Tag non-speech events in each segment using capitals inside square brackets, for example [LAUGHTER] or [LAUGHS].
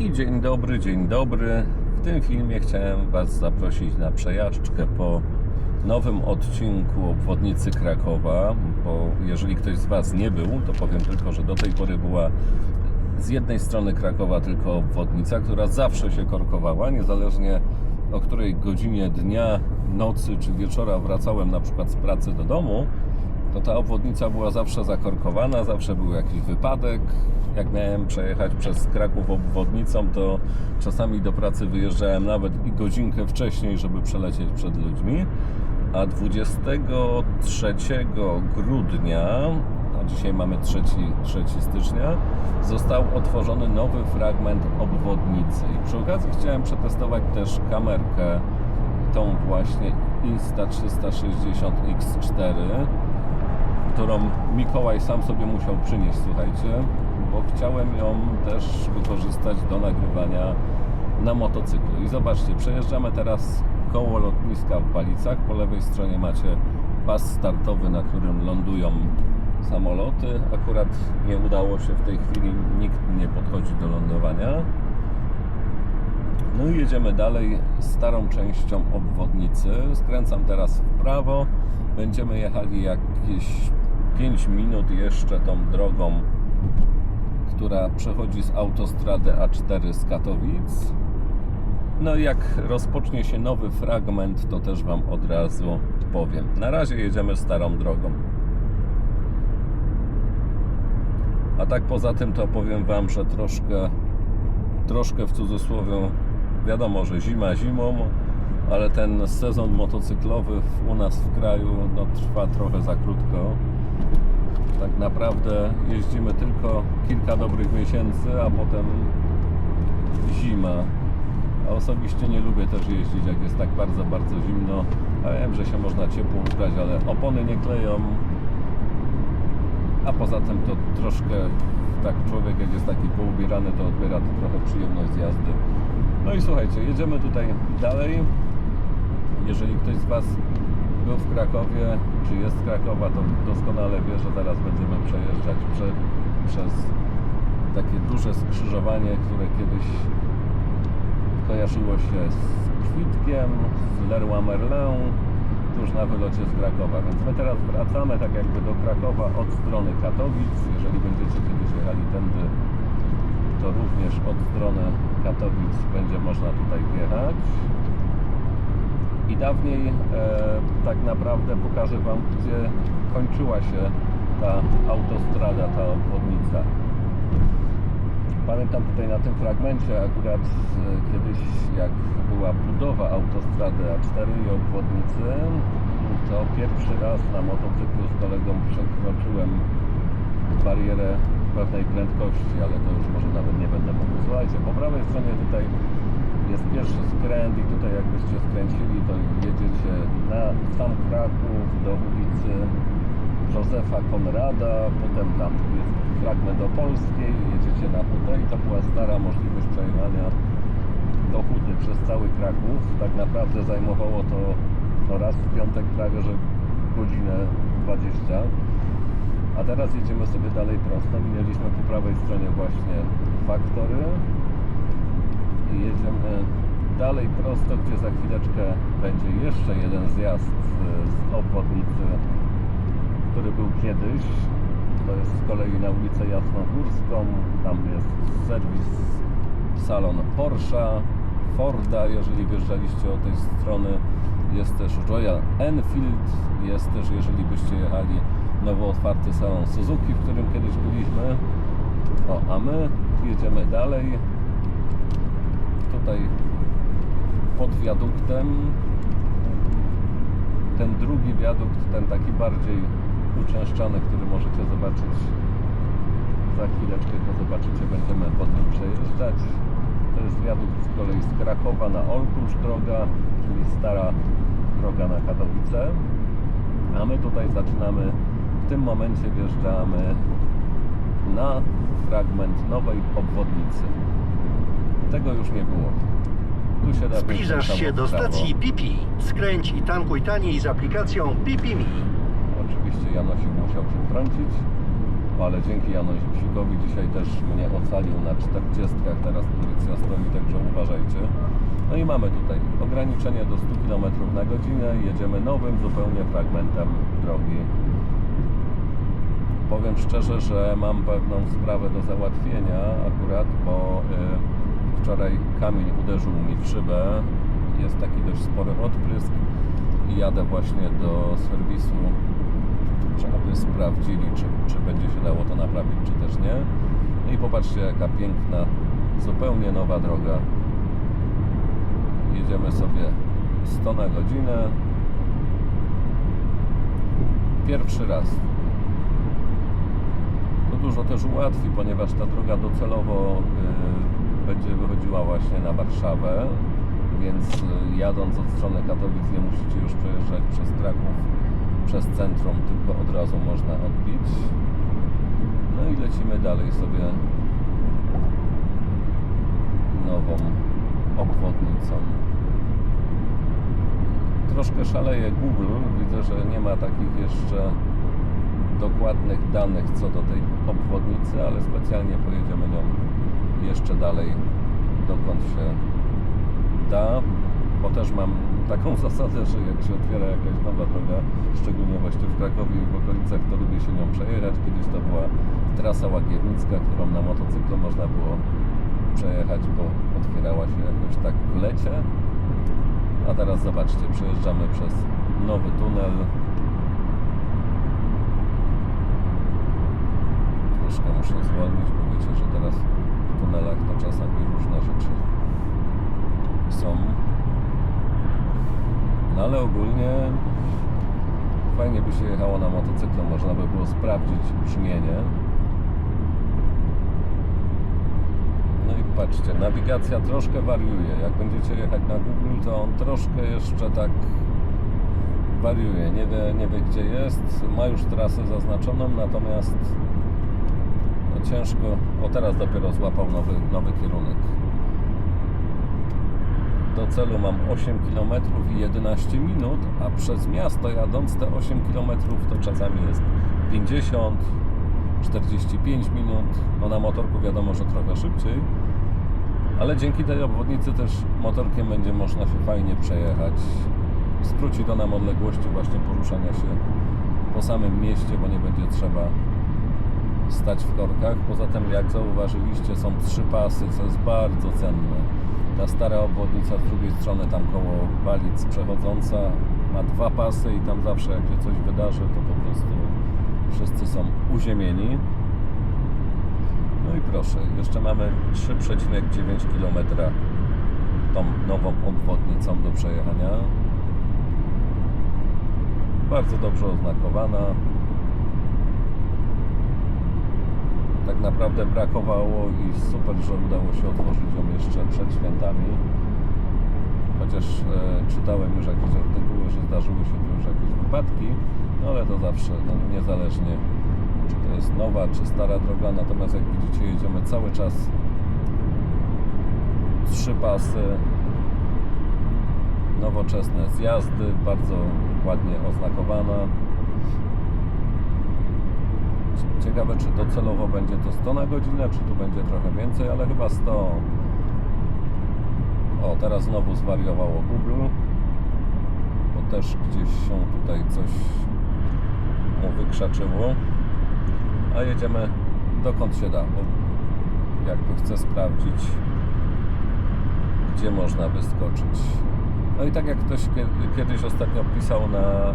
I dzień dobry, dzień dobry. W tym filmie chciałem Was zaprosić na przejażdżkę po nowym odcinku obwodnicy Krakowa, bo jeżeli ktoś z Was nie był, to powiem tylko, że do tej pory była z jednej strony Krakowa tylko obwodnica, która zawsze się korkowała, niezależnie o której godzinie dnia, nocy czy wieczora wracałem na przykład z pracy do domu, to ta obwodnica była zawsze zakorkowana, zawsze był jakiś wypadek. Jak miałem przejechać przez Kraków obwodnicą, to czasami do pracy wyjeżdżałem nawet i godzinkę wcześniej, żeby przelecieć przed ludźmi. A 23 grudnia, a dzisiaj mamy 3, 3 stycznia, został otworzony nowy fragment obwodnicy. I przy okazji chciałem przetestować też kamerkę, tą właśnie Insta360X4 którą Mikołaj sam sobie musiał przynieść, słuchajcie, bo chciałem ją też wykorzystać do nagrywania na motocyklu. I zobaczcie, przejeżdżamy teraz koło lotniska w Balicach. Po lewej stronie macie pas startowy, na którym lądują samoloty. Akurat nie udało się w tej chwili, nikt nie podchodzi do lądowania. No i jedziemy dalej starą częścią obwodnicy. Skręcam teraz w prawo. Będziemy jechali jakieś 5 minut jeszcze tą drogą, która przechodzi z autostrady A4 z Katowic. No i jak rozpocznie się nowy fragment, to też Wam od razu powiem. Na razie jedziemy starą drogą. A tak poza tym to powiem Wam, że troszkę, troszkę w cudzysłowie, wiadomo, że zima zimą, ale ten sezon motocyklowy u nas w kraju no, trwa trochę za krótko. Tak naprawdę jeździmy tylko kilka dobrych miesięcy, a potem zima. A osobiście nie lubię też jeździć, jak jest tak bardzo, bardzo zimno. A wiem, że się można ciepło ubrać, ale opony nie kleją. A poza tym to troszkę, tak człowiek jak jest taki poubierany, to odbiera to trochę przyjemność z jazdy. No i słuchajcie, jedziemy tutaj dalej. Jeżeli ktoś z Was był w Krakowie, czy jest z Krakowa, to doskonale wie, że zaraz będziemy przejeżdżać prze, przez takie duże skrzyżowanie, które kiedyś kojarzyło się z Kwitkiem, z Leroy Merlin, tuż na wylocie z Krakowa. Więc my teraz wracamy tak jakby do Krakowa od strony Katowic. Jeżeli będziecie kiedyś jechali tędy, to również od strony Katowic będzie można tutaj wjechać. I dawniej e, tak naprawdę pokażę Wam, gdzie kończyła się ta autostrada, ta obwodnica. Pamiętam tutaj na tym fragmencie akurat e, kiedyś jak była budowa autostrady A4 i obwodnicy, to pierwszy raz na motocyklu z kolegą przekroczyłem barierę pewnej prędkości, ale to już może nawet nie będę mówił. Słuchajcie, po prawej stronie tutaj jest pierwszy skręt i tutaj jakbyście skręcili, to jedziecie na sam Kraków do ulicy Józefa Konrada, potem tam jest fragment opolskiej, jedziecie na Hudę i to była stara możliwość przejechania do Hudy przez cały Kraków. Tak naprawdę zajmowało to raz w piątek prawie, że godzinę 20. A teraz jedziemy sobie dalej prosto. Minęliśmy po prawej stronie właśnie faktory i jedziemy dalej prosto, gdzie za chwileczkę będzie jeszcze jeden zjazd e, z obwodnicy, który był kiedyś. To jest z kolei na ulicę Jasnogórską. Tam jest serwis salon Porsche, Forda, jeżeli wjeżdżaliście od tej strony. Jest też Royal Enfield, jest też, jeżeli byście jechali, nowo otwarty salon Suzuki, w którym kiedyś byliśmy. O, a my jedziemy dalej. Tutaj pod wiaduktem ten drugi wiadukt, ten taki bardziej uczęszczany, który możecie zobaczyć za chwileczkę, to zobaczycie, będziemy po tym przejeżdżać. To jest wiadukt z kolei z Krakowa na Olkusz droga, czyli stara droga na Katowice. A my tutaj zaczynamy, w tym momencie wjeżdżamy na fragment nowej obwodnicy. Tego już nie było. Tu się da Zbliżasz się do stacji Pipi. Skręć i tankuj taniej z aplikacją Pipi Me. Oczywiście Janosik musiał się wtrącić. ale dzięki Janosikowi dzisiaj też mnie ocalił na 40. Teraz policja stoi, także uważajcie. No i mamy tutaj ograniczenie do 100 km na godzinę. Jedziemy nowym zupełnie fragmentem drogi. Powiem szczerze, że mam pewną sprawę do załatwienia akurat, bo y, wczoraj kamień uderzył mi w szybę. Jest taki dość spory odprysk i jadę właśnie do serwisu, żeby sprawdzili, czy, czy będzie się dało to naprawić, czy też nie. No i popatrzcie, jaka piękna, zupełnie nowa droga. Jedziemy sobie 100 na godzinę. Pierwszy raz to dużo też ułatwi, ponieważ ta droga docelowo y, będzie wychodziła właśnie na Warszawę, więc y, jadąc od strony Katowic nie musicie już przejeżdżać przez Kraków, przez centrum, tylko od razu można odbić. No i lecimy dalej sobie nową obwodnicą. Troszkę szaleje Google, widzę, że nie ma takich jeszcze dokładnych danych co do tej obwodnicy, ale specjalnie pojedziemy nią jeszcze dalej, dokąd się da, bo też mam taką [LAUGHS] zasadę, że jak się otwiera jakaś nowa droga, szczególnie właśnie w Krakowie i w okolicach, to lubię się nią przejechać. Kiedyś to była trasa Łagiewnicka, którą na motocyklu można było przejechać, bo otwierała się jakoś tak w lecie. A teraz zobaczcie, przejeżdżamy przez nowy tunel, Troszkę muszę zwolnić, bo wiecie, że teraz tunelach to czasami różne rzeczy są. No ale ogólnie fajnie by się jechało na motocyklu, można by było sprawdzić brzmienie. No i patrzcie, nawigacja troszkę wariuje. Jak będziecie jechać na Google, to on troszkę jeszcze tak wariuje. Nie wie, nie wie gdzie jest. Ma już trasę zaznaczoną, natomiast ciężko. O teraz dopiero złapał nowy, nowy kierunek. Do celu mam 8 km i 11 minut, a przez miasto jadąc te 8 km to czasami jest 50, 45 minut. No na motorku wiadomo, że trochę szybciej. Ale dzięki tej obwodnicy też motorkiem będzie można się fajnie przejechać. Skróci to nam odległości właśnie poruszania się po samym mieście, bo nie będzie trzeba stać w korkach. Poza tym, jak zauważyliście, są trzy pasy, co jest bardzo cenne. Ta stara obwodnica z drugiej strony, tam koło Walic przechodząca, ma dwa pasy i tam zawsze, jak się coś wydarzy, to po prostu wszyscy są uziemieni. No i proszę, jeszcze mamy 3,9 km tą nową obwodnicą do przejechania. Bardzo dobrze oznakowana. Tak naprawdę brakowało i super, że udało się otworzyć ją jeszcze przed świętami. Chociaż e, czytałem już jakieś artykuły, że zdarzyły się tu już jakieś wypadki, no ale to zawsze, no, niezależnie czy to jest nowa, czy stara droga, natomiast jak widzicie jedziemy cały czas trzy pasy, nowoczesne zjazdy, bardzo ładnie oznakowana. Ciekawe, czy docelowo będzie to 100 na godzinę, czy tu będzie trochę więcej, ale chyba 100. O, teraz znowu zwariowało Google, bo też gdzieś się tutaj coś mu wykrzaczyło. A jedziemy dokąd się da, bo jakby chcę sprawdzić, gdzie można wyskoczyć. No i tak jak ktoś kie- kiedyś ostatnio pisał na e,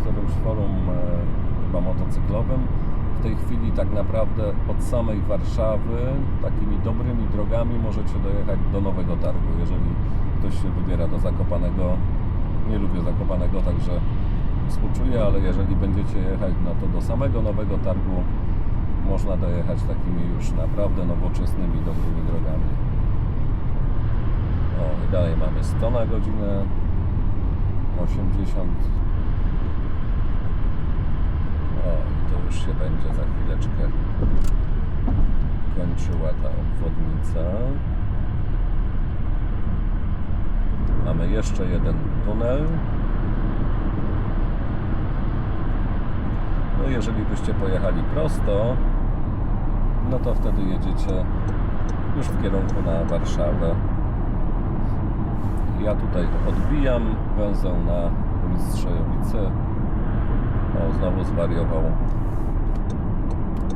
którymś forum e, chyba motocyklowym, tej chwili tak naprawdę od samej Warszawy takimi dobrymi drogami możecie dojechać do Nowego Targu, jeżeli ktoś się wybiera do Zakopanego. Nie lubię Zakopanego, także współczuję, ale jeżeli będziecie jechać, no to do samego Nowego Targu można dojechać takimi już naprawdę nowoczesnymi, dobrymi drogami. O, i dalej mamy 100 na godzinę, 80 o, to już się będzie za chwileczkę kończyła ta obwodnica. Mamy jeszcze jeden tunel. No jeżeli byście pojechali prosto, no to wtedy jedziecie już w kierunku na Warszawę. Ja tutaj odbijam węzeł na Mistrzejowice. O, znowu zwariował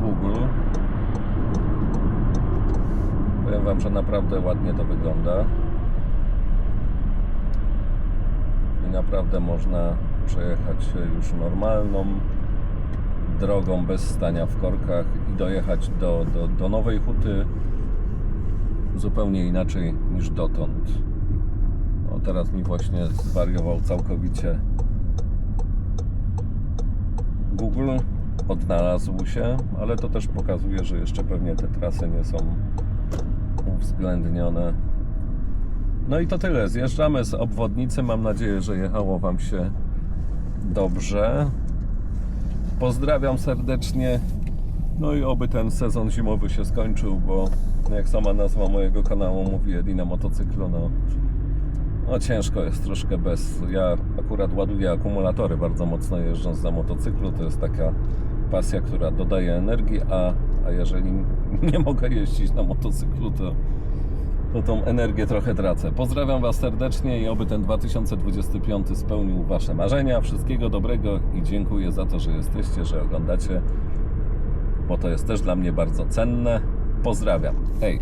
Google. Powiem Wam, że naprawdę ładnie to wygląda. I naprawdę można przejechać już normalną drogą bez stania w korkach i dojechać do, do, do Nowej Huty zupełnie inaczej niż dotąd. O, teraz mi właśnie zwariował całkowicie Google. Odnalazł się, ale to też pokazuje, że jeszcze pewnie te trasy nie są uwzględnione. No i to tyle. Zjeżdżamy z obwodnicy. Mam nadzieję, że jechało Wam się dobrze. Pozdrawiam serdecznie. No i oby ten sezon zimowy się skończył, bo jak sama nazwa mojego kanału mówi Edi na motocyklu, no, no ciężko jest troszkę bez. Ja akurat ładuję akumulatory bardzo mocno jeżdżąc na motocyklu. To jest taka pasja, która dodaje energii, a, a jeżeli [LAUGHS] nie mogę jeździć na motocyklu, to, to tą energię trochę tracę. Pozdrawiam Was serdecznie i oby ten 2025 spełnił Wasze marzenia. Wszystkiego dobrego i dziękuję za to, że jesteście, że oglądacie, bo to jest też dla mnie bardzo cenne. Pozdrawiam. Hej!